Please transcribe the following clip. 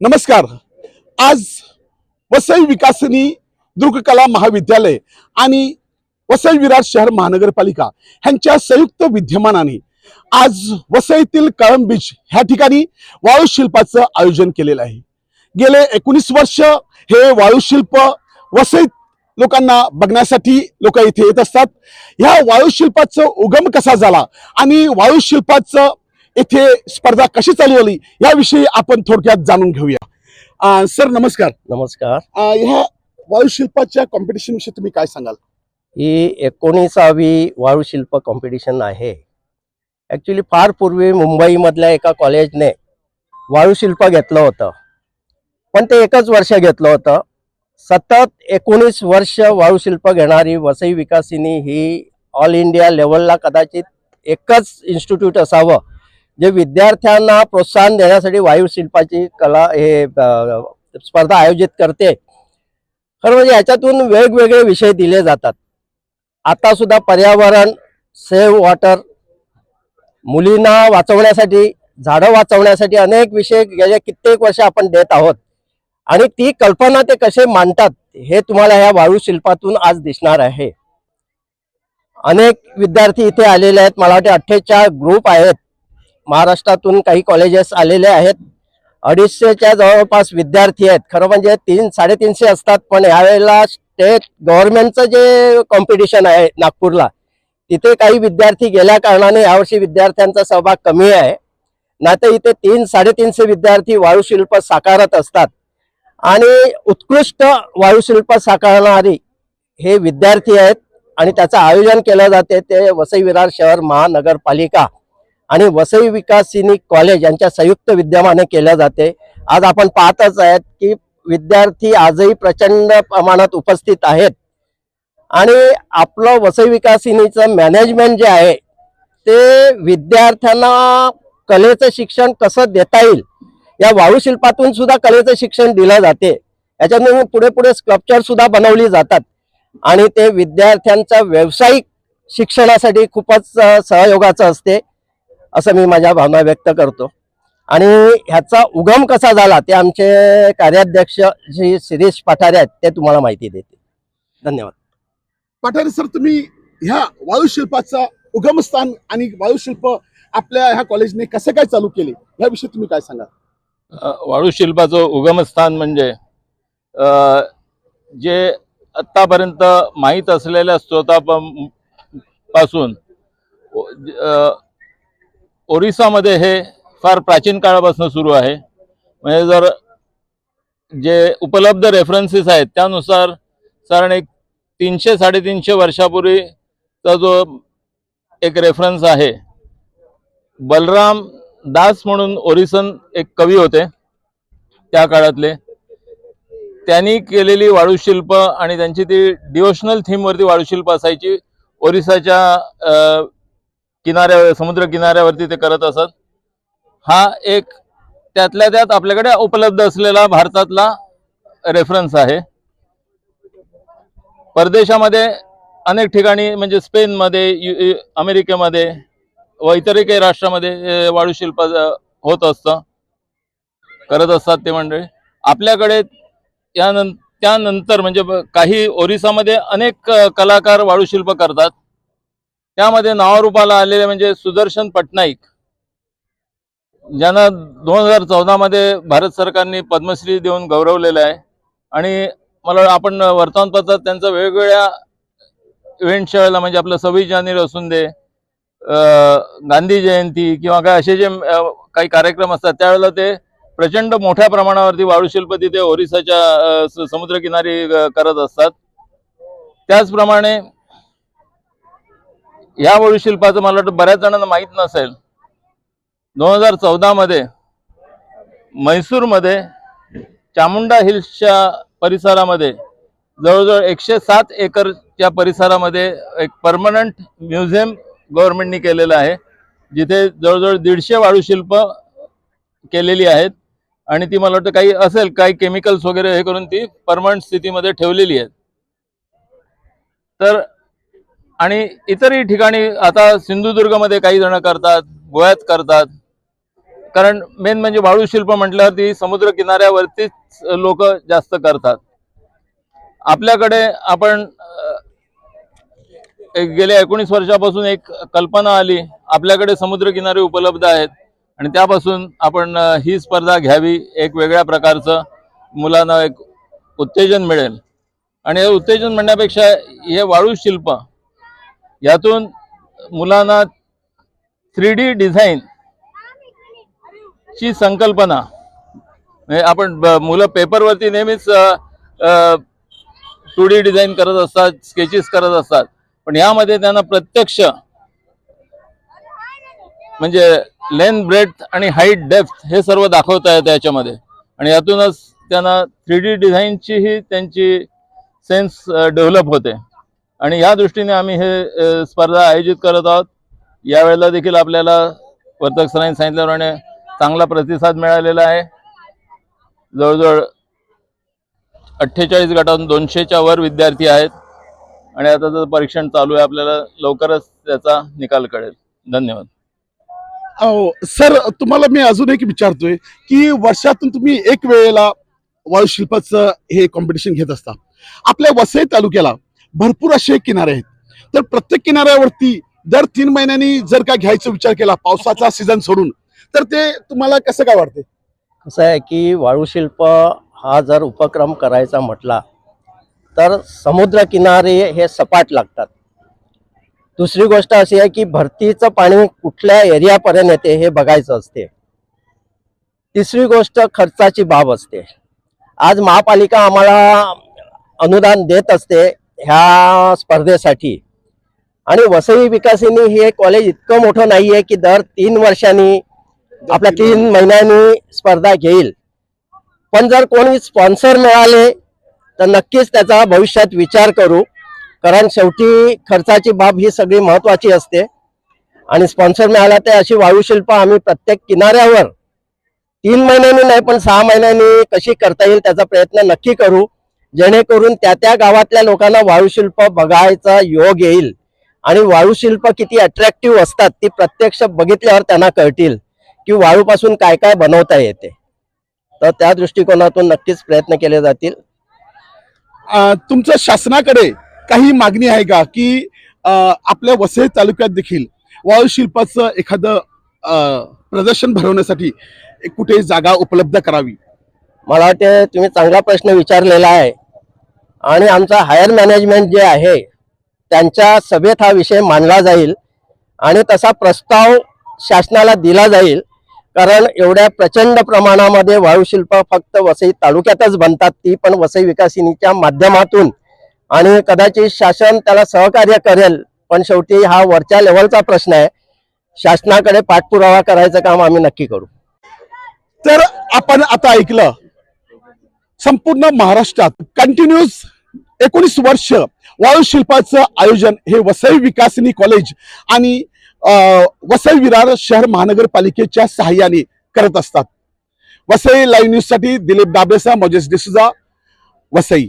नमस्कार. आज वसई विकासनी दुर्गकला महाविद्यालय आणि वसई विराट शहर महानगरपालिका ह्यांच्या संयुक्त विद्यमानाने आज वसईतील कळंब बीच ह्या ठिकाणी वाळूशिल्पाचं आयोजन केलेलं आहे. गेले एकोणीस वर्ष हे वाळूशिल्प वसईत लोकांना बघण्यासाठी लोक इथे येत असतात. ह्या वाळूशिल्पाचं उगम कसा झाला आणि वाळूशिल्पाचं येथे स्पर्धा कशी चालू आली याविषयी आपण थोडक्यात जाणून घेऊया. सर नमस्कार. नमस्कार. ह्या वाळूशिल्पाच्या कॉम्पिटिशन विषयी तुम्ही काय सांगाल? ही एकोणीसावी वाळूशिल्प कॉम्पिटिशन आहे. ॲक्च्युली फार पूर्वी मुंबईमधल्या एका कॉलेजने वाळूशिल्प घेतलं होतं. पण ते एकच वर्ष घेतलं होतं. सतत एकोणीस वर्ष वाळूशिल्प घेणारी वसई विकासिनी ही ऑल इंडिया लेवलला कदाचित एकच इन्स्टिट्यूट असावं जे विद्यार्थ्यांना प्रोत्साहन देण्यासाठी वायुशिल्पाची कला हे स्पर्धा आयोजित करते. खरं म्हणजे याच्यातून वेगवेगळे विषय दिले जातात. आता सुद्धा पर्यावरण सेव्ह वॉटर मुलींना वाचवण्यासाठी झाडं वाचवण्यासाठी अनेक विषय गेल्या कित्येक वर्ष आपण देत आहोत. आणि ती कल्पना ते कसे मांडतात हे तुम्हाला या वायुशिल्पातून आज दिसणार आहे. अनेक विद्यार्थी इथे आलेले आहेत. मला वाटते अठ्ठेचाळ ग्रुप आहेत. महाराष्ट्रातून काही कॉलेजेस आलेले आहेत. अडीचशेच्या जवळपास विद्यार्थी आहेत. खरं म्हणजे तीन साडेतीनशे असतात पण यावेळेला स्टेट गव्हर्नमेंटचं जे कॉम्पिटिशन आहे नागपूरला तिथे काही विद्यार्थी गेल्या कारणाने यावर्षी विद्यार्थ्यांचा सहभाग कमी आहे. नाहीतर इथे तीन साडेतीनशे विद्यार्थी वायुशिल्प साकारत असतात. आणि उत्कृष्ट वायुशिल्प साकारणारी हे विद्यार्थी आहेत आणि त्याचं आयोजन केलं जाते. ते वसई विरार शहर महानगरपालिका. आणि वसई विकासिनी कॉलेज यांच्या संयुक्त विद्यमाने केल्या जाते. आज आपण पाहतच आहेत की विद्यार्थी आजही प्रचंड प्रमाणात उपस्थित आहेत. आणि आपलं वसई विकासिनीचं मॅनेजमेंट जे आहे ते विद्यार्थ्यांना कलेचं शिक्षण कसं देता येईल? या वाळूशिल्पातून सुद्धा कलेचं शिक्षण दिलं जाते. याच्यातून पुढे पुढे स्कल्पचर सुद्धा बनवली जातात. आणि ते विद्यार्थ्यांचा व्यावसायिक शिक्षणासाठी खूपच सहयोगाचं असते. असं मी माझ्या भावना व्यक्त करतो. आणि ह्याचा उगम कसा झाला ते आमचे कार्याध्यक्ष श्री शिरीष पठारे आहेत ते तुम्हाला माहिती देतील. धन्यवाद. पठारे सर तुम्ही ह्या वाळूशिल्पाचा उगमस्थान आणि वाळूशिल्प आपल्या ह्या कॉलेजने कसं काय चालू केले? याविषयी तुम्ही काय सांगाल? अ, वाळूशिल्पाचं उगमस्थान म्हणजे जे आत्तापर्यंत माहीत असलेल्या स्रोता पासून ओ- ज- अ, ओरिसामध्ये हे फार प्राचीन काळापासून सुरू आहे. म्हणजे जर जे उपलब्ध रेफरन्सेस आहेत त्यानुसार साधारण एक तीनशे साडेतीनशे वर्षापूर्वीचा जो एक रेफरन्स आहे बलराम दास म्हणून ओरिसन एक कवी होते त्या काळातले. त्यांनी केलेली वाळूशिल्प आणि त्यांची ती डिओशनल थीमवरती वाळूशिल्प असायची. ओरिसाच्या किनाऱ्या समुद्र किनाऱ्यावरती ते करत असत. हा एक त्यातल्या त्यात आपल्याकडे उपलब्ध असलेला भारतातला रेफरन्स आहे. परदेशामध्ये अनेक ठिकाणी म्हणजे स्पेनमध्ये यु- अमेरिकेमध्ये व इतरही काही राष्ट्रामध्ये वाळूशिल्प होत असतं. करत असतात ते मंडळी. आपल्याकडे यानं त्यानंतर म्हणजे काही ओरिसामध्ये अनेक कलाकार वाळूशिल्प करतात. त्यामध्ये नावारूपाला आलेले म्हणजे सुदर्शन पटनाईक. ज्यांना दोन हजार चौदामध्ये भारत सरकारने पद्मश्री देऊन गौरवलेलं आहे. आणि मला वाटतं आपण वर्तमानपत्रात त्यांचं वेगवेगळ्या इव्हेंटच्या वेळेला म्हणजे आपलं सव्वीस जानेवारी असून दे गांधी जयंती किंवा काय असे जे काही कार्यक्रम असतात त्यावेळेला ते प्रचंड मोठ्या प्रमाणावरती वाळूशिल्प तिथे ओरिसाच्या समुद्रकिनारी करत असतात. त्याचप्रमाणे या वाळूशिल्पाचं मला वाटतं बऱ्याच जणांना माहीत नसेल. दोन हजार चौदामध्ये म्हैसूरमध्ये चामुंडा हिल्सच्या परिसरामध्ये जवळजवळ एकशे सात एकरच्या परिसरामध्ये एक परमनंट म्युझियम गव्हर्नमेंटनी केलेलं आहे. जिथे जवळजवळ दीडशे वाळूशिल्प केलेली आहेत. आणि ती मला वाटतं काही असेल काही केमिकल्स वगैरे हे करून ती परमनंट स्थितीमध्ये ठेवलेली आहेत. तर आणि इतरही ठिकाणी आता सिंधुदुर्गमध्ये काही जण करतात गोव्यात करतात. कारण मेन म्हणजे वाळू शिल्प म्हटल्यावरती समुद्र किनाऱ्यावरतीच लोक जास्त करतात. आपल्याकडे आपण गेल्या एकोणीस वर्षापासून एक कल्पना आली आपल्याकडे समुद्र किनारे उपलब्ध आहेत आणि त्यापासून आपण ही स्पर्धा घ्यावी एक वेगळ्या प्रकारचं मुलांना एक उत्तेजन मिळेल. आणि हे उत्तेजन म्हणण्यापेक्षा हे वाळू शिल्प यातून मुलांना थ्री डी डिझाईन ची संकल्पना. म्हणजे आपण मुलं पेपरवरती नेहमीच टू डी डिझाईन करत असतात स्केचेस करत असतात. पण यामध्ये त्यांना प्रत्यक्ष म्हणजे लेंथ ब्रेथ आणि हाईट डेप्थ हे सर्व दाखवता येतं याच्यामध्ये आणि यातूनच त्यांना थ्री डी डिझाईनचीही त्यांची सेन्स डेव्हलप होते. आणि या दृष्टीने आम्ही हे स्पर्धा आयोजित करत आहोत. यावेळेला देखील आपल्याला वर्तक सरांनी सांगितल्याप्रमाणे चांगला प्रतिसाद मिळालेला आहे. जवळजवळ अठ्ठेचाळीस गटातून दोनशेच्या वर विद्यार्थी आहेत. आणि आता त्याचं परीक्षण चालू आहे आपल्याला लवकरच त्याचा निकाल कळेल. धन्यवाद. सर तुम्हाला मी अजून एक विचारतोय की वर्षातून तुम्ही एक वेळेला वायुशिल्पाचं हे कॉम्पिटिशन घेत असता. आपल्या वसई तालुक्याला भरपूर असे किनारे आहेत. तर प्रत्येक किनाऱ्यावरती दर तीन महिन्यांनी जर का घ्यायचा विचार केला पावसाचा सीझन सोडून तर ते तुम्हाला कसं काय वाटते कसं आहे की वाळूशिल्प हा जर उपक्रम करायचा म्हटला तर समुद्रकिनारे हे सपाट लागतात. दुसरी गोष्ट अशी आहे की भरतीचं पाणी कुठल्या एरियापर्यंत येते हे बघायचं असते. तिसरी गोष्ट खर्चाची बाब असते. आज महापालिका आम्हाला अनुदान देत असते ह्या स्पर्धेसाठी. आणि वसई विकासिनी हे कॉलेज इतकं मोठं नाही आहे की दर तीन वर्षांनी आपल्या तीन महिन्यांनी स्पर्धा घेईल. पण जर कोणी स्पॉन्सर मिळाले तर नक्कीच त्याचा भविष्यात विचार करू. कारण शेवटी खर्चाची बाब ही सगळी महत्वाची असते. आणि स्पॉन्सर मिळाला तर अशी वायुशिल्प आम्ही प्रत्येक किनाऱ्यावर तीन महिन्यांनी नाही पण सहा महिन्यांनी कशी करता येईल त्याचा प्रयत्न नक्की करू. जेणेकरून त्या त्या गावातल्या लोकांना वायुशिल्प बघायचा योग येईल. आणि वायुशिल्प किती अट्रॅक्टिव्ह असतात ती प्रत्यक्ष बघितल्यावर त्यांना कळतील की वाळूपासून काय काय बनवता येते. तर त्या दृष्टिकोनातून नक्कीच प्रयत्न केले जातील. अं, तुमचं शासनाकडे काही मागणी आहे का की आपल्या वसई तालुक्यात देखील वाळूशिल्पाचं एखादं प्रदर्शन भरवण्यासाठी कुठे जागा उपलब्ध करावी? मला वाटते तुम्ही चांगला प्रश्न विचारलेला आहे. आणि आमचा हायर मॅनेजमेंट जे आहे त्यांच्या सभेत हा विषय मांडला जाईल आणि तसा प्रस्ताव शासनाला दिला जाईल. कारण एवढ्या प्रचंड प्रमाणामध्ये वाळूशिल्प फक्त वसई तालुक्यातच बनतात ती पण वसई विकासिनीच्या माध्यमातून. आणि कदाचित शासन त्याला सहकार्य करेल पण शेवटी हा वरच्या लेवलचा प्रश्न आहे. शासनाकडे पाठपुरावा करायचं काम आम्ही नक्की करू. तर आपण आता ऐकलं संपूर्ण महाराष्ट्रात कंटिन्युअस एकोणीस वर्ष वाळूशिल्पाचं आयोजन हे वसई विकासनी कॉलेज आणि वसई विरार शहर महानगरपालिकेच्या सहाय्याने करत असतात. वसई लाईव्ह न्यूजसाठी दिलीप डाबेसा मोजेस डिसुजा वसई.